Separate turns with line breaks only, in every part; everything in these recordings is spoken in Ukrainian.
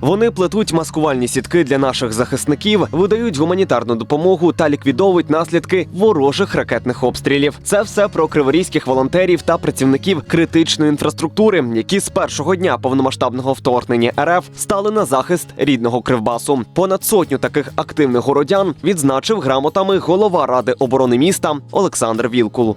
Вони плетуть маскувальні сітки для наших захисників, видають гуманітарну допомогу та ліквідовують наслідки ворожих ракетних обстрілів. Це все про криворізьких волонтерів та працівників критичної інфраструктури, які з першого дня повномасштабного вторгнення РФ стали на захист рідного Кривбасу. Понад сотню таких активних городян відзначив грамотами голова ради оборони міста Олександр Вілкул.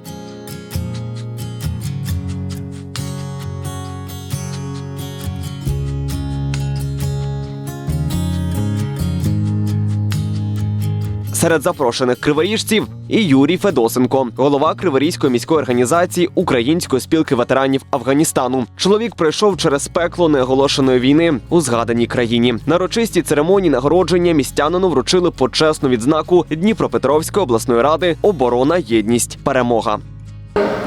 Серед запрошених криворіжців і Юрій Федосенко, голова Криворізької міської організації Української спілки ветеранів Афганістану. Чоловік пройшов через пекло неоголошеної війни у згаданій країні. На урочистій церемонії нагородження містянину вручили почесну відзнаку Дніпропетровської обласної ради Оборона, єдність, перемога.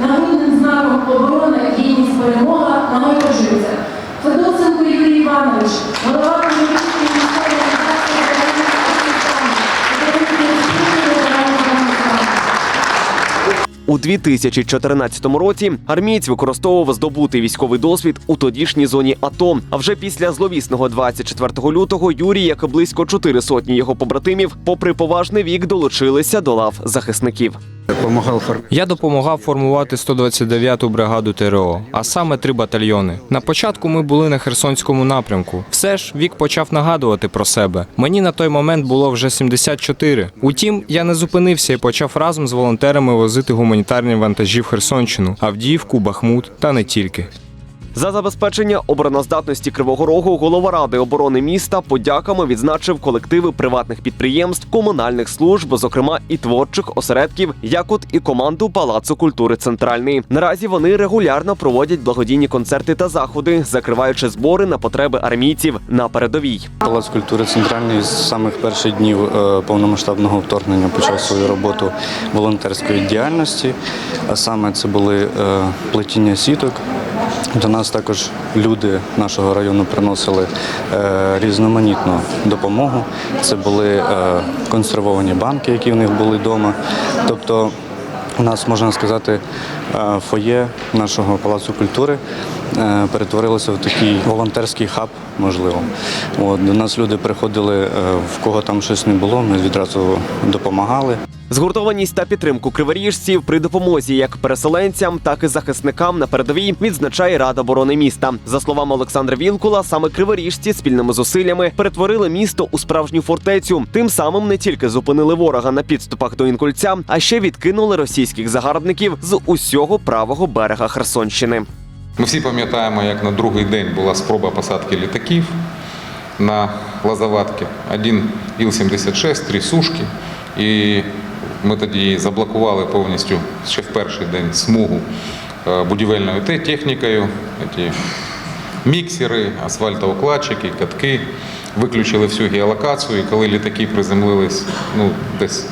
Нагрудним знаком оборона єдність перемога нагороджується Федосенко Юрій Іванович, голова Київської міської організації ветеранів Афганістану, Української спілки ветеранів Афганістану.
У 2014 році армієць використовував здобутий військовий досвід у тодішній зоні АТО. А вже після зловісного 24 лютого Юрій, як і близько чотири сотні його побратимів, попри поважний вік, долучилися до лав захисників.
Я допомагав формувати 129-ту бригаду ТРО, а саме три батальйони. На початку ми були на Херсонському напрямку. Все ж вік почав нагадувати про себе. Мені на той момент було вже 74. Утім, я не зупинився і почав разом з волонтерами возити гуманітарні вантажі в Херсонщину, Авдіївку, Бахмут та не тільки.
За забезпечення обороноздатності Кривого Рогу голова ради оборони міста подяками відзначив колективи приватних підприємств, комунальних служб, зокрема і творчих осередків, як от і команду Палацу культури Центральний. Наразі вони регулярно проводять благодійні концерти та заходи, закриваючи збори на потреби армійців на передовій.
Палац культури центральний з самих перших днів е, повномасштабного вторгнення почав свою роботу волонтерської діяльності. А саме це були е, плетіння сіток. До нас також люди нашого району приносили е, різноманітну допомогу. Це були е, консервовані банки, які в них були вдома. Тобто у нас можна сказати, е, фоє нашого палацу культури е, перетворилося в такий волонтерський хаб, можливо. От, до нас люди приходили, е, в кого там щось не було, ми відразу допомагали.
Згуртованість та підтримку криворіжців при допомозі як переселенцям, так і захисникам на передовій відзначає Рада оборони міста. За словами Олександра Вілкула, саме криворіжці спільними зусиллями перетворили місто у справжню фортецю. Тим самим не тільки зупинили ворога на підступах до інкульця, а ще відкинули російських загарбників з усього правого берега Херсонщини.
Ми всі пам'ятаємо, як на другий день була спроба посадки літаків на Лазаватки. Один Іл-76, три сушки. І ми тоді заблокували повністю ще в перший день смугу е, будівельною технікою, ті міксери, асфальтоукладчики, катки. Виключили всю геолокацію, і коли літаки приземлились ну, десь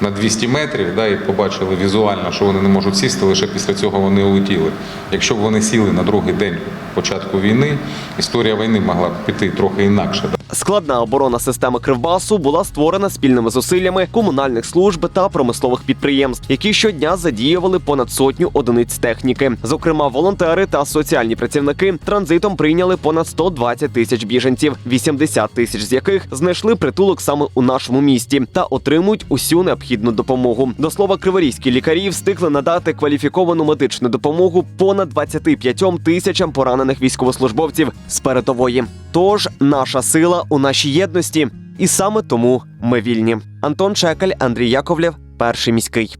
на 200 метрів да, і побачили візуально, що вони не можуть сісти, лише після цього вони улетіли. Якщо б вони сіли на другий день початку війни, історія війни могла б піти трохи інакше. Да.
Складна оборона системи Кривбасу була створена спільними зусиллями комунальних служб та промислових підприємств, які щодня задіювали понад сотню одиниць техніки. Зокрема, волонтери та соціальні працівники транзитом прийняли понад 120 тисяч біженців, 80 тисяч з яких знайшли притулок саме у нашому місті та отримують усю необхідну допомогу. До слова, криворізькі лікарі встигли надати кваліфіковану медичну допомогу понад 25 тисячам поранених військовослужбовців з передової. Тож наша сила у нашій єдності, і саме тому ми вільні. Антон Чекаль, Андрій Яковлєв, перший міський.